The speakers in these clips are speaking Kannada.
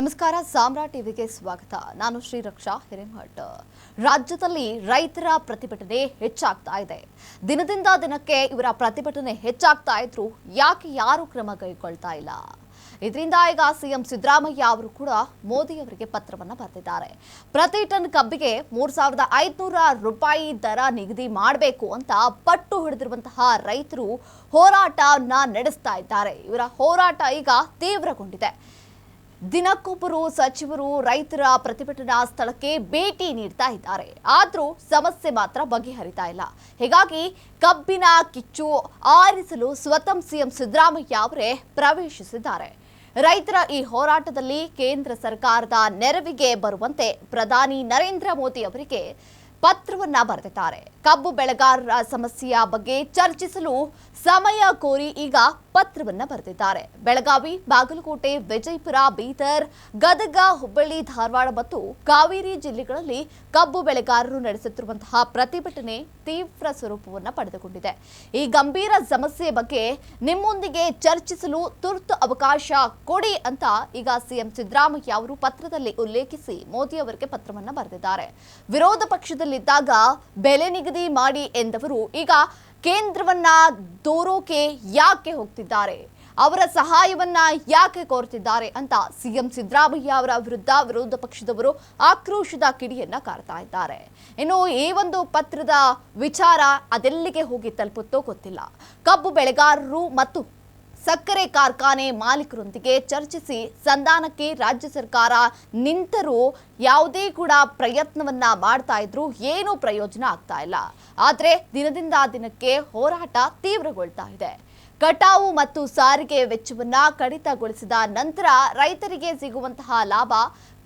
ನಮಸ್ಕಾರ, ಸಾಮ್ರಾ ಟಿವಿಗೆ ಸ್ವಾಗತ. ನಾನು ಶ್ರೀರಕ್ಷಾ ಹಿರೇಮಠ್ ರಾಜ್ಯದಲ್ಲಿ ರೈತರ ಪ್ರತಿಭಟನೆ ಹೆಚ್ಚಾಗ್ತಾ ಇದೆ. ದಿನದಿಂದ ದಿನಕ್ಕೆ ಇವರ ಪ್ರತಿಭಟನೆ ಹೆಚ್ಚಾಗ್ತಾ ಇದ್ರು ಯಾಕೆ ಯಾರು ಕ್ರಮ ಕೈಗೊಳ್ತಾ ಇಲ್ಲ? ಇದರಿಂದ ಈಗ ಸಿಎಂ ಸಿದ್ದರಾಮಯ್ಯ ಅವರು ಕೂಡ ಮೋದಿ ಅವರಿಗೆ ಪತ್ರವನ್ನ ಬರೆದಿದ್ದಾರೆ. ಪ್ರತಿ ಟನ್ ಕಬ್ಬಿಗೆ ಮೂರ್ ಸಾವಿರದ ಐದುನೂರ ರೂಪಾಯಿ ದರ ನಿಗದಿ ಮಾಡಬೇಕು ಅಂತ ಪಟ್ಟು ಹಿಡಿದಿರುವಂತಹ ರೈತರು ಹೋರಾಟನ ನಡೆಸ್ತಾ ಇದ್ದಾರೆ. ಇವರ ಹೋರಾಟ ಈಗ ತೀವ್ರಗೊಂಡಿದೆ. ದಿನಕ್ಕೊಬ್ಬರು ಸಚಿವರು ರೈತರ ಪ್ರತಿಭಟನಾ ಸ್ಥಳಕ್ಕೆ ಭೇಟಿ ನೀಡ್ತಾ ಇದ್ದಾರೆ. ಆದರೂ ಸಮಸ್ಯೆ ಮಾತ್ರ ಬಗೆಹರಿತಾ ಇಲ್ಲ. ಹೀಗಾಗಿ ಕಬ್ಬಿನ ಕಿಚ್ಚು ಆರಿಸಲು ಸ್ವತಂ ಸಿಎಂ ಸಿದ್ದರಾಮಯ್ಯ ಅವರೇ ಪ್ರವೇಶಿಸಿದ್ದಾರೆ. ರೈತರ ಈ ಹೋರಾಟದಲ್ಲಿ ಕೇಂದ್ರ ಸರ್ಕಾರದ ನೆರವಿಗೆ ಬರುವಂತೆ ಪ್ರಧಾನಿ ನರೇಂದ್ರ ಮೋದಿ ಅವರಿಗೆ ಪತ್ರವನ್ನ ಬರೆದಿದ್ದಾರೆ. ಕಬ್ಬು ಬೆಳೆಗಾರರ ಸಮಸ್ಯೆಯ ಬಗ್ಗೆ ಚರ್ಚಿಸಲು ಸಮಯ ಕೋರಿ ಈಗ ಪತ್ರವನ್ನ ಬರೆದಿದ್ದಾರೆ. ಬೆಳಗಾವಿ, ಬಾಗಲಕೋಟೆ, ವಿಜಯಪುರ, ಬೀದರ್, ಗದಗ, ಹುಬ್ಬಳ್ಳಿ, ಧಾರವಾಡ ಮತ್ತು ಕಾವೇರಿ ಜಿಲ್ಲೆಗಳಲ್ಲಿ ಕಬ್ಬು ಬೆಳೆಗಾರರು ನಡೆಸುತ್ತಿರುವಂತಹ ಪ್ರತಿಭಟನೆ ತೀವ್ರ ಸ್ವರೂಪವನ್ನು ಪಡೆದುಕೊಂಡಿದೆ. ಈ ಗಂಭೀರ ಸಮಸ್ಯೆ ಬಗ್ಗೆ ನಿಮ್ಮೊಂದಿಗೆ ಚರ್ಚಿಸಲು ತುರ್ತು ಅವಕಾಶ ಕೊಡಿ ಅಂತ ಈಗ ಸಿಎಂ ಸಿದ್ದರಾಮಯ್ಯ ಅವರು ಪತ್ರದಲ್ಲಿ ಉಲ್ಲೇಖಿಸಿ ಮೋದಿ ಅವರಿಗೆ ಪತ್ರವನ್ನ ಬರೆದಿದ್ದಾರೆ. ವಿರೋಧ ಪಕ್ಷದಲ್ಲಿದ್ದಾಗ ಬೆಲೆ ನಿಗದಿ ಮಾಡಿ ಎಂದವರು ಈಗ ಕೇಂದ್ರವನ್ನ ದೂರೋಕೆ ಯಾಕೆ ಹೋಗ್ತಿದ್ದಾರೆ? ಅವರ ಸಹಾಯವನ್ನ ಯಾಕೆ ಕೋರ್ತಿದ್ದಾರೆ ಅಂತ ಸಿಎಂ ಸಿದ್ದರಾಮಯ್ಯ ಅವರ ವಿರುದ್ಧ ವಿರೋಧ ಪಕ್ಷದವರು ಆಕ್ರೋಶದ ಕಿಡಿಯನ್ನ ಕಾರ್ತಾ ಇದ್ದಾರೆ. ಇನ್ನು ಈ ಒಂದು ಪತ್ರದ ವಿಚಾರ ಅದೆಲ್ಲಿಗೆ ಹೋಗಿ ತಲುಪುತ್ತೋ ಗೊತ್ತಿಲ್ಲ. ಕಬ್ಬು ಬೆಳೆಗಾರರು ಮತ್ತು ಸಕ್ಕರೆ ಕಾರ್ಖಾನೆ ಮಾಲೀಕರೊಂದಿಗೆ ಚರ್ಚಿಸಿ ಸಂಧಾನಕ್ಕೆ ರಾಜ್ಯ ಸರ್ಕಾರ ನಿಂತರೂ ಯಾವುದೇ ಕೂಡ ಪ್ರಯತ್ನವನ್ನ ಮಾಡ್ತಾ ಇದ್ರು ಏನೂ ಪ್ರಯೋಜನ ಆಗ್ತಾ ಇಲ್ಲ. ಆದ್ರೆ ದಿನದಿಂದ ದಿನಕ್ಕೆ ಹೋರಾಟ ತೀವ್ರಗೊಳ್ತಾ ಇದೆ. ಕಟಾವು ಮತ್ತು ಸಾರಿಗೆ ವೆಚ್ಚವನ್ನ ಕಡಿತಗೊಳಿಸಿದ ನಂತರ ರೈತರಿಗೆ ಸಿಗುವಂತಹ ಲಾಭ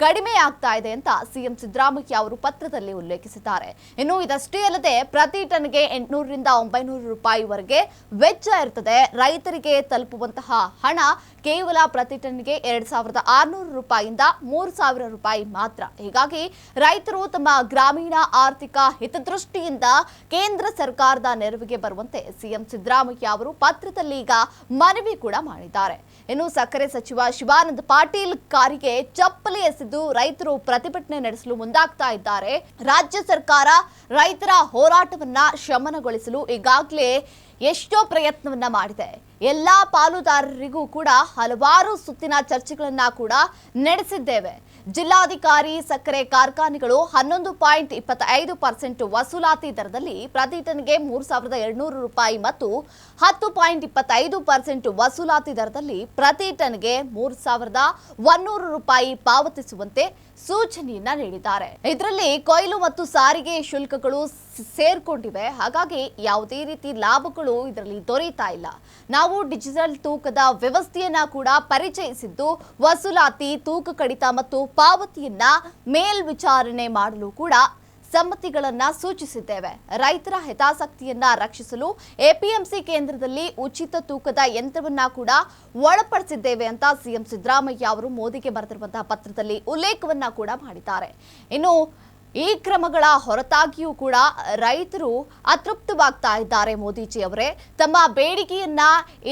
ಕಡಿಮೆ ಆಗ್ತಾ ಇದೆ ಅಂತ ಸಿಎಂ ಸಿದ್ದರಾಮಯ್ಯ ಅವರು ಪತ್ರದಲ್ಲಿ ಉಲ್ಲೇಖಿಸಿದ್ದಾರೆ. ಇನ್ನು ಇದಷ್ಟೇ ಅಲ್ಲದೆ ಪ್ರತಿ ಟನ್ಗೆ ಎಂಟುನೂರರಿಂದ ಒಂಬೈನೂರು ರೂಪಾಯಿವರೆಗೆ ವೆಚ್ಚ ಇರ್ತದೆ. ರೈತರಿಗೆ ತಲುಪುವಂತಹ ಹಣ ಕೇವಲ ಪ್ರತಿ ಟನ್ಗೆ ಎರಡ್ ಸಾವಿರದ ಆರುನೂರು ರೂಪಾಯಿಯಿಂದ ಮೂರು ಸಾವಿರ ರೂಪಾಯಿ ಮಾತ್ರ. ಹೀಗಾಗಿ ರೈತರು ತಮ್ಮ ಗ್ರಾಮೀಣ ಆರ್ಥಿಕ ಹಿತದೃಷ್ಟಿಯಿಂದ ಕೇಂದ್ರ ಸರ್ಕಾರದ ನೆರವಿಗೆ ಬರುವಂತೆ ಸಿಎಂ ಸಿದ್ದರಾಮಯ್ಯ ಅವರು ಪತ್ರದಲ್ಲಿ ಈಗ ಮನವಿ ಕೂಡ ಮಾಡಿದ್ದಾರೆ. ಇನ್ನು ಸಕ್ಕರೆ ಸಚಿವ ಶಿವಾನಂದ ಪಾಟೀಲ್ ಕಾರಿಗೆ ಚಪ್ಪಲಿ ಎಸೆದು ರೈತರು ಪ್ರತಿಭಟನೆ ನಡೆಸಲು ಮುಂದಾಗ್ತಾ ಇದ್ದಾರೆ. ರಾಜ್ಯ ಸರ್ಕಾರ ರೈತರ ಹೋರಾಟವನ್ನ ಶಮನಗೊಳಿಸಲು ಈಗಾಗಲೇ ಎಷ್ಟೋ ಪ್ರಯತ್ನವನ್ನ ಮಾಡಿದೆ. ಎಲ್ಲ ಪಾಲುದಾರರಿಗೂ ಕೂಡ ಹಲವಾರು ಸುತ್ತಿನ ಚರ್ಚೆಗಳನ್ನ ಕೂಡ ನಡೆಸಿದ್ದೇವೆ. ಜಿಲ್ಲಾಧಿಕಾರಿ ಸಕ್ಕರೆ ಕಾರ್ಖಾನೆಗಳು ಹನ್ನೊಂದು ಪಾಯಿಂಟ್ ಇಪ್ಪತ್ತೈದು ಪರ್ಸೆಂಟ್ ವಸೂಲಾತಿ ದರದಲ್ಲಿ ಪ್ರತಿ ಟನ್ಗೆ ಮೂರು ಸಾವಿರದ ಎರಡ್ನೂರು ರೂಪಾಯಿ ಮತ್ತು ಹತ್ತು ಪಾಯಿಂಟ್ ಇಪ್ಪತ್ತೈದು ಪರ್ಸೆಂಟ್ ವಸೂಲಾತಿ ದರದಲ್ಲಿ ಪ್ರತಿ ಟನ್ಗೆ ಮೂರು ಸಾವಿರದ ಒನ್ನೂರು ರೂಪಾಯಿ ಪಾವತಿಸುವಂತೆ ಸೂಚನೆಯನ್ನ ನೀಡಿದ್ದಾರೆ. ಇದರಲ್ಲಿ ಕೊಯ್ಲು ಮತ್ತು ಸಾರಿಗೆ ಶುಲ್ಕಗಳು ಸೇರ್ಕೊಂಡಿವೆ. ಹಾಗಾಗಿ ಯಾವುದೇ ರೀತಿ ಲಾಭಗಳು ಇದರಲ್ಲಿ ದೊರೀತಾ ಇಲ್ಲ. ನಾವು ಡಿಜಿಟಲ್ ತೂಕದ ವ್ಯವಸ್ಥೆಯನ್ನ ಕೂಡ ಪರಿಚಯಿಸಿದ್ದು, ವಸೂಲಾತಿ, ತೂಕ ಕಡಿತ ಮತ್ತು ಪಾವತಿಯನ್ನ ಮೇಲ್ವಿಚಾರಣೆ ಮಾಡಲು ಕೂಡ ಸಮ್ಮತಿಗಳನ್ನ ಸೂಚಿಸಿದ್ದೇವೆ. ರೈತರ ಹಿತಾಸಕ್ತಿಯನ್ನ ರಕ್ಷಿಸಲು ಎಪಿಎಂಸಿ ಕೇಂದ್ರದಲ್ಲಿ ಉಚಿತ ತೂಕದ ಯಂತ್ರವನ್ನ ಕೂಡ ಒಳಪಡಿಸಿದ್ದೇವೆ ಅಂತ ಸಿಎಂ ಸಿದ್ದರಾಮಯ್ಯ ಅವರು ಮೋದಿಗೆ ಬರೆದಿರುವಂತಹ ಪತ್ರದಲ್ಲಿ ಉಲ್ಲೇಖವನ್ನ ಕೂಡ ಮಾಡಿದ್ದಾರೆ. ಇನ್ನು ಈ ಕ್ರಮಗಳ ಹೊರತಾಗಿಯೂ ಕೂಡ ರೈತರು ಅತೃಪ್ತವಾಗ್ತಾ ಇದ್ದಾರೆ ಮೋದಿಜಿ ಅವರೇ ತಮ್ಮ ಬೇಡಿಕೆಯನ್ನ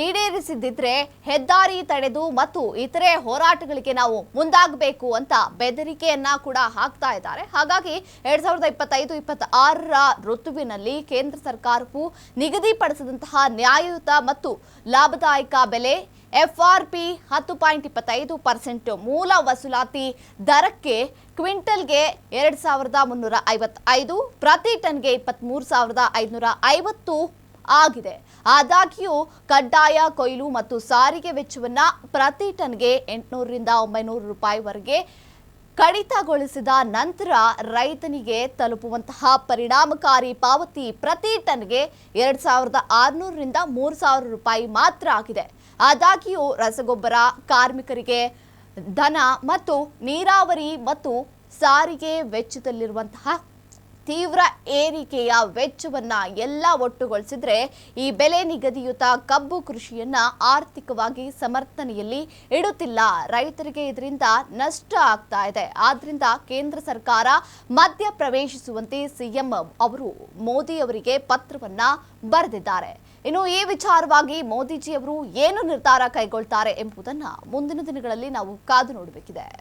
ಈಡೇರಿಸಿದ್ದಿದ್ರೆ ಹೆದ್ದಾರಿ ತಡೆದು ಮತ್ತು ಇತರೆ ಹೋರಾಟಗಳಿಗೆ ನಾವು ಮುಂದಾಗಬೇಕು ಅಂತ ಬೆದರಿಕೆಯನ್ನ ಕೂಡ ಹಾಕ್ತಾ ಇದ್ದಾರೆ. ಹಾಗಾಗಿ ಎರಡ್ ಸಾವಿರದ ಇಪ್ಪತ್ತೈದು ಇಪ್ಪತ್ತ ಆರರ ಋತುವಿನಲ್ಲಿ ಕೇಂದ್ರ ಸರ್ಕಾರವು ನಿಗದಿಪಡಿಸಿದಂತಹ ನ್ಯಾಯಯುತ ಮತ್ತು ಲಾಭದಾಯಕ ಬೆಲೆ ಎಫ್ಆರ್ಪಿ ಹತ್ತು ಪಾಯಿಂಟ್ ಇಪ್ಪತ್ತೈದು ಪರ್ಸೆಂಟ್ ಮೂಲ ವಸೂಲಾತಿ ದರಕ್ಕೆ ಕ್ವಿಂಟಲ್ಗೆ ಎರಡು ಸಾವಿರದ ಮುನ್ನೂರ ಐವತ್ತೈದು, ಪ್ರತಿ ಟನ್ಗೆ ಇಪ್ಪತ್ತ್ಮೂರು ಸಾವಿರದ ಐದುನೂರ ಐವತ್ತು ಆಗಿದೆ. ಆದಾಗ್ಯೂ, ಕಡ್ಡಾಯ, ಕೊಯ್ಲು ಮತ್ತು ಸಾರಿಗೆ ವೆಚ್ಚವನ್ನು ಪ್ರತಿ ಟನ್ಗೆ ಎಂಟುನೂರರಿಂದ ಒಂಬೈನೂರು ರೂಪಾಯಿವರೆಗೆ ಕಡಿತಗೊಳಿಸಿದ ನಂತರ ರೈತನಿಗೆ ತಲುಪುವಂತಹ ಪರಿಣಾಮಕಾರಿ ಪಾವತಿ ಪ್ರತಿ ಟನ್ಗೆ ಎರಡು ಸಾವಿರದ ಆರುನೂರರಿಂದ ಮೂರು ಸಾವಿರ ರೂಪಾಯಿ ಮಾತ್ರ ಆಗಿದೆ. ಆದಾಗ್ಯೂ ರಸಗೊಬ್ಬರ ಕಾರ್ಮಿಕರಿಗೆ ಧನ ಮತ್ತು ನೀರಾವರಿ ಮತ್ತು ಸಾರಿಗೆ ವೆಚ್ಚದಲ್ಲಿರುವಂತಹ ತೀವ್ರ ಏರಿಕೆಯ ವೆಚ್ಚವನ್ನ ಎಲ್ಲ ಒಟ್ಟುಗೊಳಿಸಿದ್ರೆ ಈ ಬೆಲೆ ನಿಗದಿಯುತ ಕಬ್ಬು ಕೃಷಿಯನ್ನ ಆರ್ಥಿಕವಾಗಿ ಸಮರ್ಥನೆಯಲ್ಲಿ ಇಡುತ್ತಿಲ್ಲ. ರೈತರಿಗೆ ಇದರಿಂದ ನಷ್ಟ ಆಗ್ತಾ ಇದೆ. ಆದ್ರಿಂದ ಕೇಂದ್ರ ಸರ್ಕಾರ ಮಧ್ಯ ಪ್ರವೇಶಿಸುವಂತೆ ಸಿಎಂ ಅವರು ಮೋದಿ ಅವರಿಗೆ ಪತ್ರವನ್ನ ಬರೆದಿದ್ದಾರೆ. ಇನ್ನು ಈ ವಿಚಾರವಾಗಿ ಮೋದಿಜಿ ಅವರು ಏನು ನಿರ್ಧಾರ ಕೈಗೊಳ್ತಾರೆ ಎಂಬುದನ್ನ ಮುಂದಿನ ದಿನಗಳಲ್ಲಿ ನಾವು ಕಾದು ನೋಡಬೇಕಿದೆ.